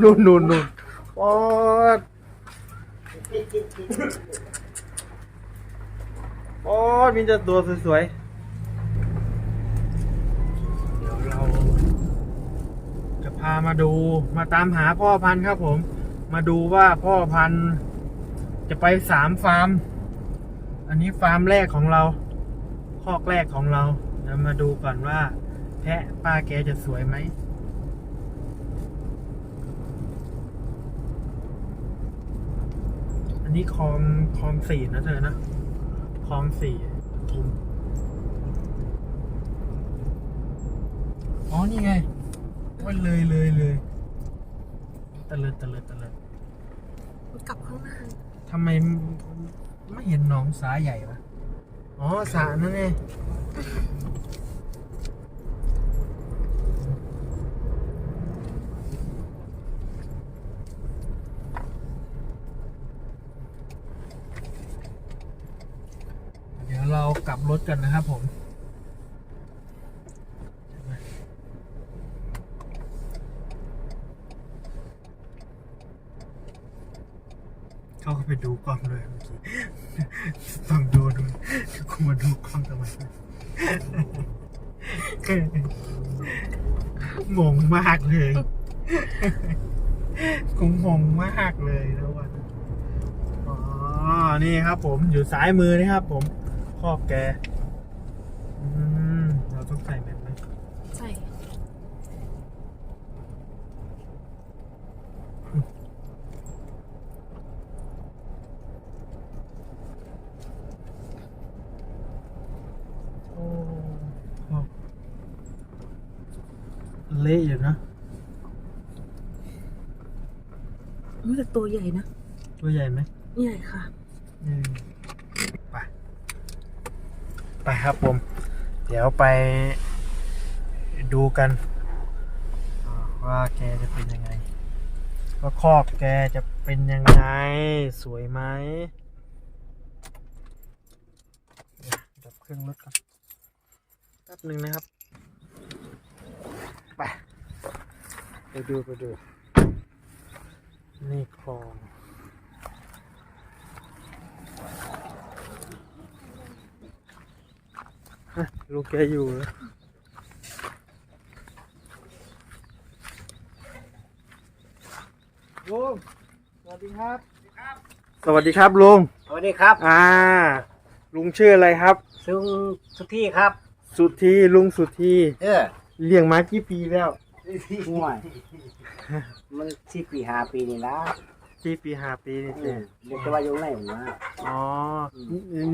นู่นนู่นนู่นปอดปอดมีแต่ตัวสวยๆเดี๋ยวเรา จะพามาดูมาตามหาพ่อพันธุ์ครับผม มาดูว่าพ่อพันธุ์จะไปสามฟาร์ม อันนี้ฟาร์มแรกของเราคอกแรกของเราเดี๋ยวมาดูก่อนว่า แพะป้าแกจะสวยไหม นนี้คลองคลองสี่นะเธอนะคลองสี่ปทุมอ๋อ นี่ไงว่าเลยเลยเลยตะเลิดตะเลิดตะเลิดกลับข้างหน้าทำไมไม่เห็นหนองสาใหญ่ปะอ๋อสานั่นเองเดี๋ยวเรถกันนะครับผมเข้าไปดูกล้องเลยเมื่อกี้ต้องดูดูกูมาดูกล้องทำไมงงมากเลยกูงงมากเลยแล้ววันอ๋อ นี่ครับผมอยู่ซ้ายมือนี่ครับผม รอบแก อืม เราต้องใส่แมสไหมใช่โอ้ครอบเละอยู่นะ รู้สึกตัวใหญ่นะ ตัวใหญ่ไหม ใหญ่ค่ะ อืมไป ไปครับผม เดี๋ยวไปดูกัน ว่าแกจะเป็นยังไง ว่าคอกแกจะเป็นยังไง สวยไหมดับเครื่องรถก่อนแป๊บหนึ่งนะครับ ไป ไปดูไปดู นี่คลอง ลูกแกอยู่เหรอลุงสวัสดีครับ สวัสดีครับลุง สวัสดีครับ อ่า ลุงชื่ออะไรครับ ซึ่งทุกที่ครับ สุธีลุงสุธีเออเลี้ยงมากี่ปีแล้วห่วยมันสี่ปีห้าปีนี่ละกี่ปีห้าปีนี่เอสิอเรียกว่าอยู่ไหนผมว่าอ๋อ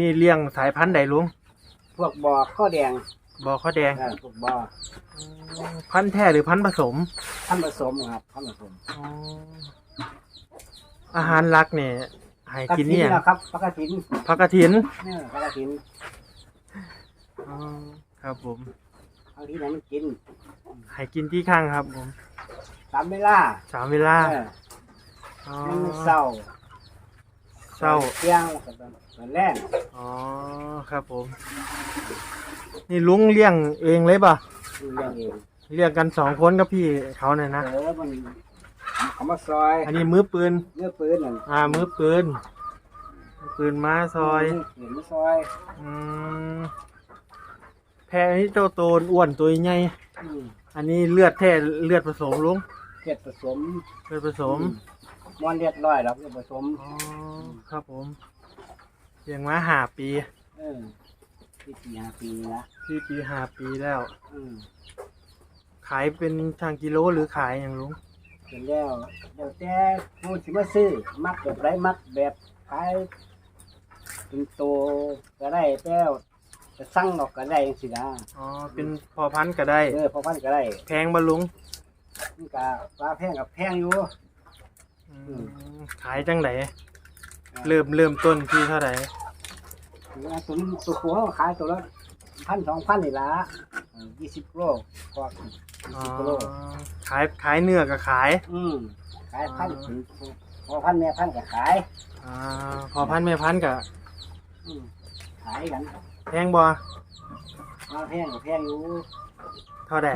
นี่เลี้ยงสายพันธุ์ใดลุงพ วกบอข้อแดงบอข้าวแดง เออพวกบอพันธุ์แท้หรือพันธุ์ผสม ท่านผสมครับท่านผสมอ๋ออาหารหลักเนี่ยให้กินเนี่ยนะครับปกตินผักกระถินเนี่ยปกตินอ๋อครับผมเอาที่ไหนมันกินให้กินที่ข้างครับผมตามเวลาสามเวลาเอออ๋อให้มันเศร้า เศร้า เที่ยงแล้วก็ตอนแรกอ๋อครับผม นี่ลุงเลี้ยงเองเลยป่ะดูเรื่องเองเลี้ยงกันสองคนกับพี่เขาเนี่ยนะเออมันเขามาซอยอันนี้มือปืน เนื้อปืนนั่นอ่ามือปืนมือปืนมาซอยเห็นมาซอยอืมแพะนี่เจ้าโตนอ้วนตัวใหญ่อืมอันนี้เลือดแท้เลือดผสมลุงเห็ดผสมเลือดผสม มอนเรียบร้อยแล้วเห็ดผสมอ๋อครับผมเลี้ยงมาหาปีเออที่ปีห้าปีนี่ละพี่ปีหาปีแล้ว อืมขายเป็นทางกิโลหรือขายอย่างลุงเป็นแล้วเดี๋ยวแต่ผู้สิมาซื้อมักแบบไรมักแบบขายเป็นโตก็ได้แต่จะสั่งดอกก็ได้จังสินะอ๋อเป็นพอพันธุ์ก็ได้เออพอพันก็ได้แพงบะลุงมันก็ปลาแพงกับแพงอยู่ อืมขายจังไหนเริ่มเริ่มต้นที่เท่าไหร่ตัวนี้ตัวผู้เขาขายตัวละพันสองพันนี่ละยี่สิบโลก็อ๋อยี่สิบกิโลขายขายเนื้อก็ขายอืมขายพันถึงพอพันแม่พันก็ขายอ่าพอพันธุ์แม่พันธุ์ก็อืมขายกันแพงบ่ปลาแพงกับแพงอยู่เท่าไหร่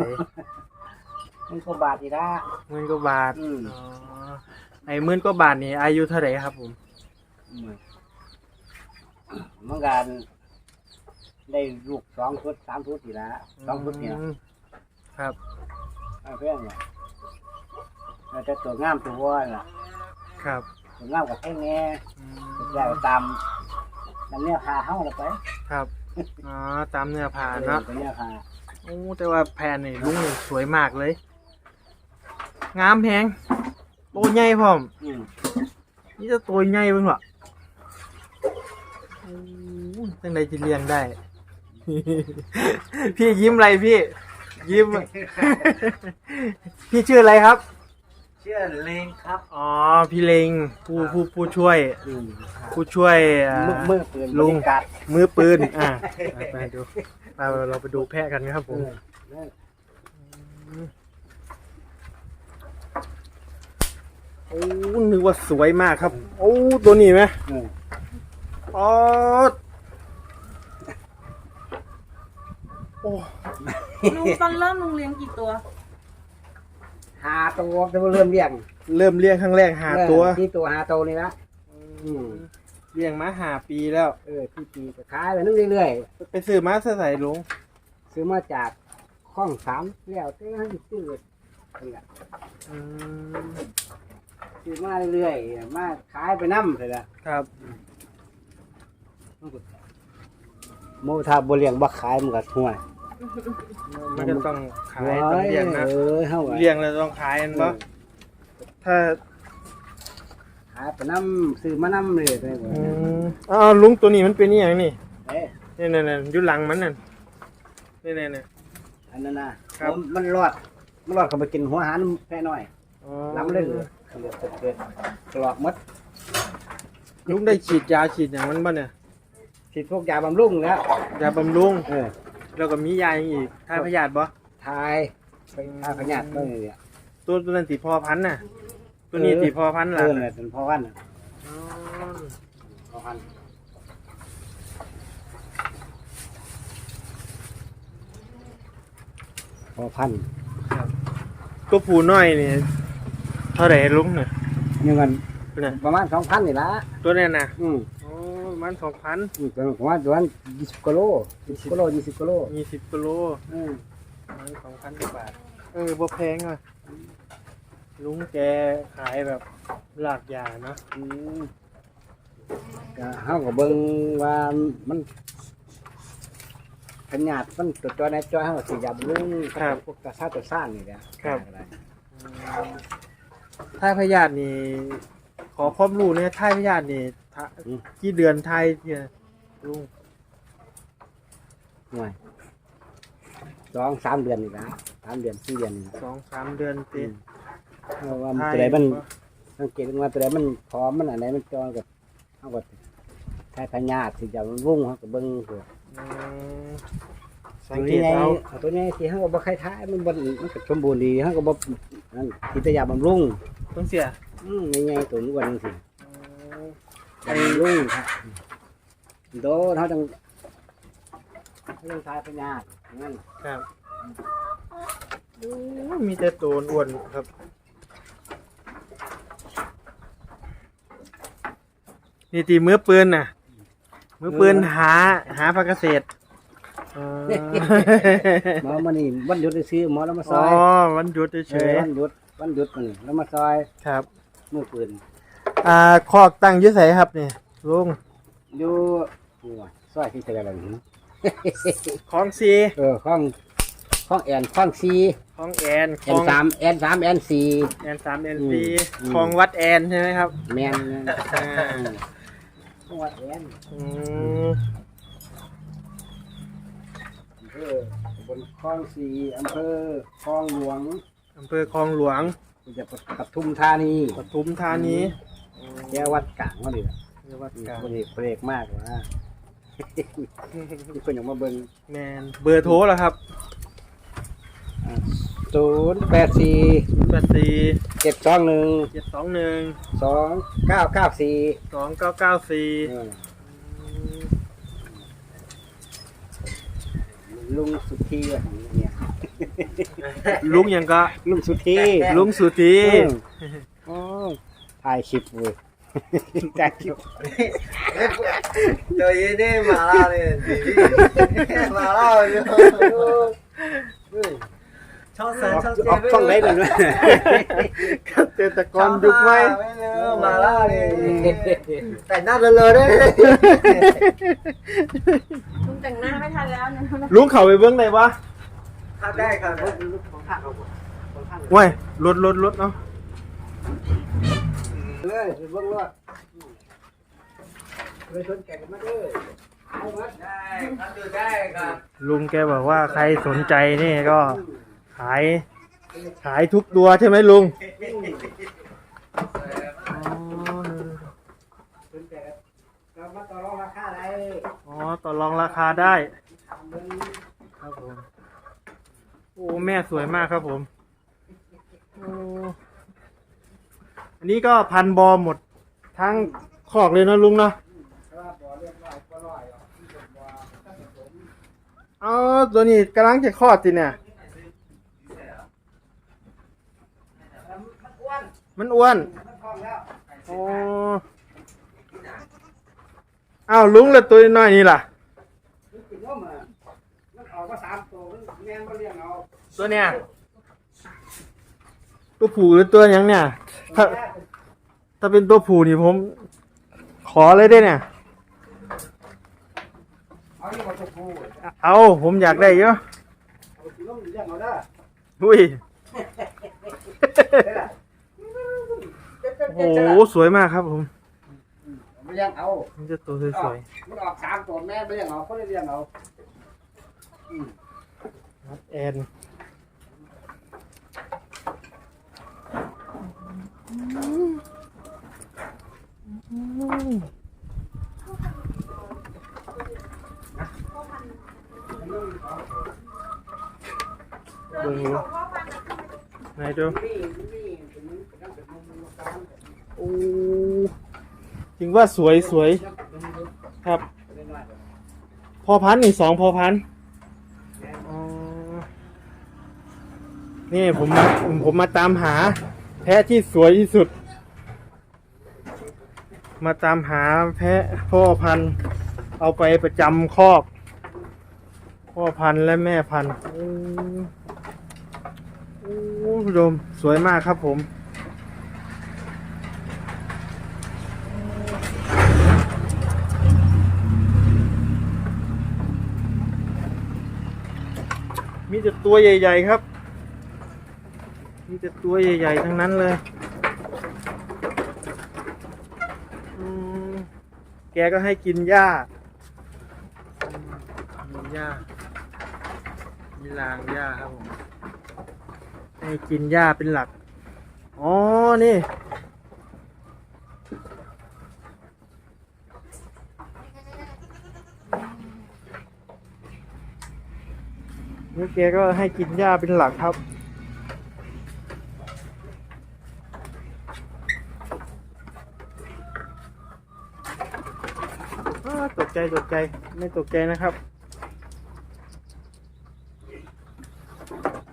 มันก็บาทอีกละหมื่นกว่าบาทอืม อ๋อ ไอ้หมื่นกว่าบาทนี่อายุเท่าไหร่ครับผมมันการได้ลูกสองชุดสามชุดอีกละสองชุดเนี่ยมครับเอาเพื่อนเนี่ยเราจะตัวงามตัววัวน่ะครับตัวงามกับแท่งแง่อืมแล้วตามตามเนื้อพาเข้าเราไปครับอ๋อตามเนื้อผ้าเนาะตัวเนื้อพาโอ้แต่ว่าแพนนี่ลุงนี่สวยมากเลย งามแพง ตัวใหญ่พร้อมอืมนี่จะตัวใหญ่เพิ่งวะโอ้ตั้งใดจะเลี้ยงได้ พี่ยิ้มอะไรพี่ ยิ้ม พี่ชื่ออะไรครับ เชื่อเลงครับอ๋อพี่เลงผู้ผู้ผู้ช่วย อืมผู้ช่วยอ่า มือมือปืนลุงบริการมือปืน อ่าไปดูไปเราไปดูแพะกันครับผม เออ อ้นึกว่าสวยมากครับ โอ้ตัวนี้ไหมเอออ๋อโอ้ลุงตอนเริ่มลุงเลี้ยงกี่ตัวหาตัวจะเริ่มเลี้ยง เริ่มเลี้ยงครั้งแรกหาตัวเออที่ตัวหาตัวนี่ละอืมเลี้ยงมาหาปีแล้ว เออที่ปีก็ขายไปนึกเรื่อยไปซื้อมาใส่ลุงๆซื้อมาจากข้องสามแล้วเต้ให้ซื้อนี่แหละอืม ซื้อมาเรื่อยๆมาขายไปน้ำเลยละครับ โมทาบเลี้ยงบักขายมันก็ห่วย มันก็ต้องขายต้องเลี้ยงนะเออเฮาอะเลี้ยงแล้วต้องขายมันปะถ้าขายไปน้ำซื้อมาน้ำเลยไปหมดอืมอ้าวลุงตัวนี้มันเป็นนี่อย่างนี่เอ้ยนี่นี่นี่อยู่หลังมันนั่นนี่นี่นี่อันนั้นนะครับผมมันรอดมันรอดเข้าไปกินหัวหารแค่น้อย อ๋อล้ำเลยเหลือ เหลือเกิดกรอกหมดลุงได้ฉีดยาฉีดอย่างมันบ้าเนี่ยฉีดพวกยาบำรุงแล้วยาบำรุงเออแล้วก็มียาอย่างอีกทายพยาธิบ่ทายไปทายพญาติก็เลยเนี่ยตัวตัวนั้นติพอพันธุ์น่ะ ตัวนี้ติพอพันธุ์เอล่ะอเนี่ยเป็นพ่อวันน่ะอ๋อพ่อพันพ่อพันตัวผู้น้อยนี่ เท่าไหร่ลุงเนี่ยยังเงินตัวน่ะประมาณสองพันนี่ละตัวนี้น่ะอืมโอ้ประมันสองพันอืมประมาณประมาณยี่สิบกิโลยี่สิบกิโลยี่สิบกิโลยี่สิบกิโลอืมประมันสองพันกว่าบาทเออบ่แพงอะลุงแกขายแบบหลากยาเนาะอืมก็เฮาก็เบิ่งว่ามันขนาดมันตัวจอยในจอยเฮาก็สิยาบำรุงพวกกระซ่าตัวซ่านนี่แหละ ท่ายพยาธินี่ ขอความรู้เนี่ยท่ายพยาธินี่ทะกี่เดือนท่ายเนี่ยลุงหน่วยสองสามเดือนนี่ละสามเดือนสี่เดือนนี่ละสองสามเดือนติดเพราะว่ามันตัวใดมันสังเกตว่าตัวใดมันพร้อมมันอันไหนมันจอยกับเฮาก็ทายพญาติสิจะมันวุ่งเฮาก็เบิ่งตัวอืมสัตังวเกนี้ตไงเอาเอาตัวนี้ที่เฮาก็บ่ใครทายมันบ่มันก็สมบูรณ์ดีเฮาก็บ่ นั่นกินแต่ยาบำรุงต้องเสียอืมใหญ่ๆตัวนี้ว่าจังซี่อืมไอ้ลุงครับโดนเขาจังเขาจังทายพญาติงั้นครับโอ้มีแต่ตัวอ้วนครับนี่ตีมือปืนน่ะ มือปืนหาหาพักเกษตรอ๋อ หมอมานี่วันหยุดได้ซื้อหมอแล้วมาซอ๋ออยวันหยุดเฉเอยอวันหยุดวันหยุดมันแล้วมาซอยๆครับ มือปืนอ่าคอกตั้งอยืดใสครับเนี่ยลุงอยู่นี่ว่ะซอยที่เท่าไหร่นี่คลองซีเออข้องข้องแอนข้องซีคลองแอนคแอลอนงสามแอนสามแอนสี่ แอนสามแอนอืมซีอืมคลองวัดแอนใช่ไหมครับแมนอ่า ข้องวัดแอนอืมอำ เภอบนข้องสีอำเภอคลองหลวงอำเภอคลองหลวงจะปทุมธานีปทุมธานีแก้วัดกลางเขาดิเรียกวัดกลางเบรกเบรกมากว่ามีคนอยากมาเบิ่งแมนเบอร์โทรแล้วครับศูนย์แปดสี่แปดสี่เจ็ดสองหนึ่งเจ็ดสองหนึ่งสองเก้าเก้าสี่สองเก้าเก้าสี่ ลุงสุธีอะเนี่ยลุงยังก็ลุงสุธีลุงสุธีโอ้ยถ่ายคลิปเว้ยถ่ายคลิป Trời ơi, đi mà la này, mà la rồi. Cho อ sáng อก cho ออกช่องไหนหนึ่งเกษตรกรยุคใหม่ mà la này. Tại nát lờ lờ đấy. ลุงแต่งหน้าไม่ทันแล้วเนี่ยลุงเข้าไปเบิ่งได้ปะ Thật đây, thật đây. ของข้างเอาบ่ของข้างว้ยรถรถรถเนาะเลยเบิ่งว่าเลยสนใจกันมาเด้อเอามา Đây, thật từ đây, thật. ลุงแกบอกว่าใครสนใจนี่ก็ ขาย ขายทุกตัวใช่ไหมลุงสนใจกันเรามาต่อรองราคาอะไรอ๋อต่อรองราคาได้ครับผมโอ้แม่สวยมากครับผมโอ้อันนี้ก็พันบอหมดทั้งคอกเลยนะลุงเนาะแต่ว่าเรียบร้อยก็ร้อยอะที่ผมว่าถ้าผสมอ๋อตัวนี้กำลังจะคลอดสิเนี่ย มันอ้วน มันอ้วนมันท้องแล้วอ๋ออ้าวลุงแล้วตัวน้อยนี่ล่ะมันกินนมอะมันออกมาสามตัวมันแม่นบ่เลี้ยงเอาตัวเนี่ยตัวผู้หรือตัวหยังเนี่ย ถ้า ถ้าเป็นตัวผู้นี่ผม ขอเลยได้เนี่ย เอาอยู่บ่ตัวผู้เอาผมอยากได้เยอะเอากินนมเลี้ย โอ้โหสวยมากครับผมไม่เลี้ยงเอามันจะตัวสวยมันออกสามตัวแม่ไม่เลี้ยงเอาเขาเลยเลี้ยงเอาๆนัดแอนดูไหนดู โอ้ถึงว่าสวยสวยครับ พอพันนี่สองพอพันนี่ผมมาผมมาตามหา แพะที่สวยที่สุด มาตามหาแพะพ่อพันธุ์ เอาไปประจำคอก พ่อพันธุ์และแม่พันธุ์โอ้โอ้ผู้ชมสวยมากครับผม มีแต่ตัวใหญ่ ๆ ครับ มีแต่ตัวใหญ่ ๆ ทั้งนั้นเลยอืมแกก็ให้กินหญ้ามีหญ้า มีรางหญ้าครับผม ให้กินหญ้าเป็นหลัก อ๋อ นี่ แล้วแกก็ให้กินหญ้าเป็นหลักครับ ตกใจตกใจไม่ตกใจนะครับ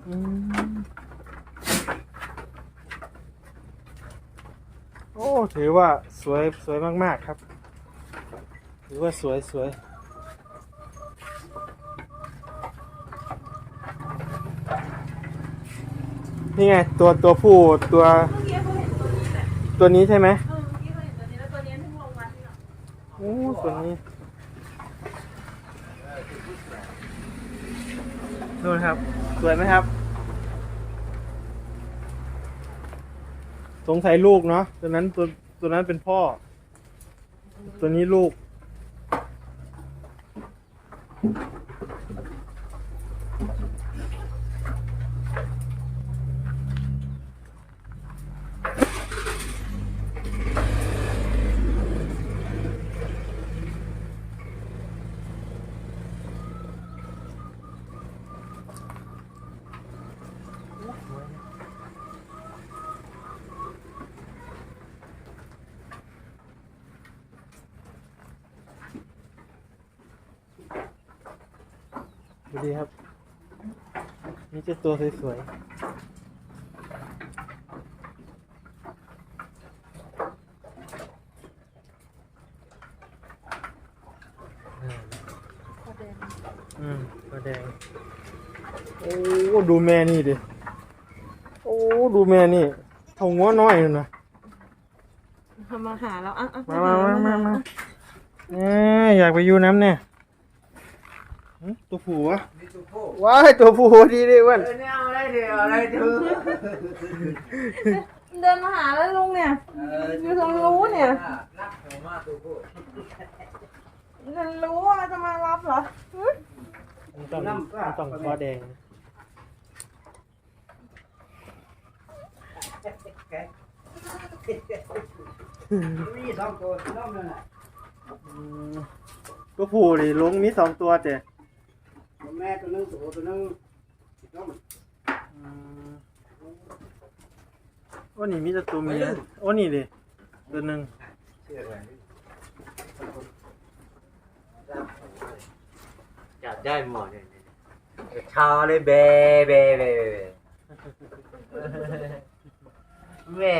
อโอ้ถือว่าสวยสวยมาก ๆ ครับ ถือว่าสวยสวย นี่ไง ตัวตัวผู้ตัวตัวนี้ใช่ไหมเออเมื่วนนี้เพิ่งลงมาที่หลังโอ้ตัวนี้ดูนะครับ สวยไหมครับ สงสัยลูกเนาะตัวนั้นตัวตัวนั้นเป็นพ่อ ตัวนี้ลูก ดูดีครับ นี่จะตัวสวยๆ อืมพอเดินอืมปลาแดง โอ้ดูแม่นี่ดิ โอ้ดูแม่นี่เท่างัวน้อยนั่นนะทำมาหาแล้วอะอะมามามามามาเอ้ยอยากไปอยู่น้ำเนี่ยหึ ตัวผู้วะนี่ตัวผู้ว้ายตัวผู้ดีดิเว้นเออเนี่ยเอาอะไรเดี๋ยวเอาอะไรเถอะเดินมาหาแล้วลุงเนี่ยอยู่ตรงนู้นเนี่ยรักหัวมากตัวผู้จะรู้ว่าจะมารับเหรอหึมันต้องมันต้องคอแดงมีสองตัวน้องนั่นน่ะอืมตัวผู้ดิลุงมีสองตัวแต่ตัว แม่ตัวหนึงตัวตัวหนึงน้องอืมโอ้นี่มีแต่ตัวเมียโอ้นี่ดิตัวหนึ่งเชื่อไหมจับได้หมดเนี่ยชาเลยเบเบเบเบแม่